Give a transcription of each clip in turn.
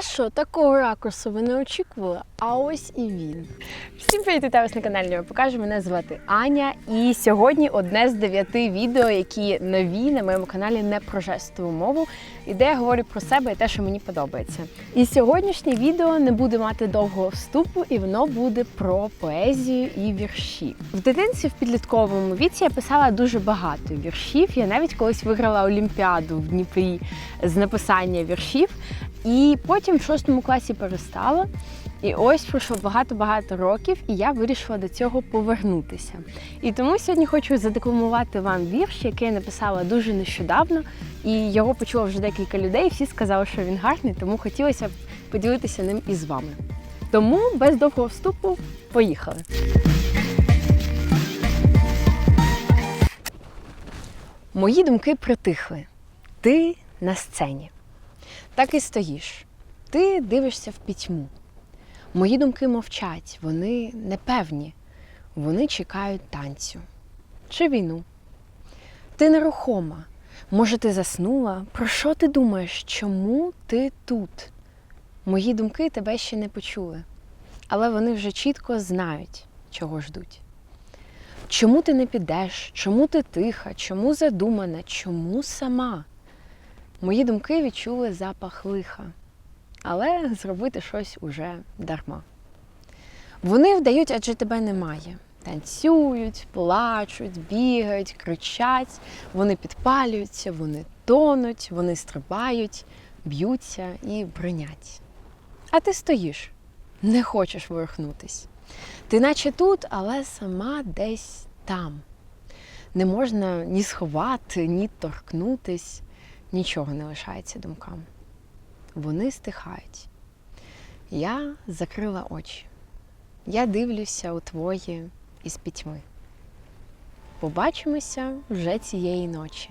Що, такого ракурсу ви не очікували? А ось і він. Всім привіт, вітаю вас на каналі «Я Покажу. Мене звати Аня. І сьогодні одне з дев'яти відео, які нові на моєму каналі не про жестову мову, і де я говорю про себе і те, що мені подобається. І сьогоднішнє відео не буде мати довгого вступу, і воно буде про поезію і вірші. В дитинстві в підлітковому віці я писала дуже багато віршів. Я навіть колись виграла олімпіаду в Дніпрі з написання віршів. І потім в шостому класі перестала. І ось пройшло багато-багато років, і я вирішила до цього повернутися. І тому сьогодні хочу задекламувати вам вірш, який я написала дуже нещодавно, і його почуло вже декілька людей. Всі сказали, що він гарний, тому хотілося б поділитися ним із вами. Тому без довгого вступу поїхали. Мої думки притихли. Ти на сцені. Так і стоїш. Ти дивишся в пітьму. Мої думки мовчать, вони непевні. Вони чекають танцю чи війну. Ти нерухома. Може, ти заснула? Про що ти думаєш? Чому ти тут? Мої думки тебе ще не почули, але вони вже чітко знають, чого ждуть. Чому ти не підеш? Чому ти тиха? Чому задумана? Чому сама? Мої думки відчули запах лиха, але зробити щось уже дарма. Вони вдають, адже тебе немає. Танцюють, плачуть, бігають, кричать, вони підпалюються, вони тонуть, вони стрибають, б'ються і бринять. А ти стоїш, не хочеш ворухнутись. Ти наче тут, але сама десь там. Не можна ні сховати, ні торкнутись нічого не лишається думкам. Вони стихають. Я закрила очі. Я дивлюся у твої із пітьми. Побачимося вже цієї ночі.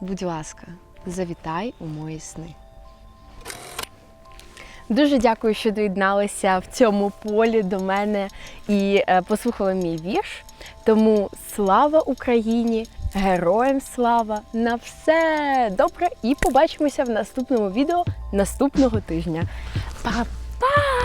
Будь ласка, завітай у мої сни. Дуже дякую, що доєдналися в цьому полі до мене і е, послухали мій вірш. Тому слава Україні! Героям слава! На все добре! І побачимося в наступному відео наступного тижня. Па-па!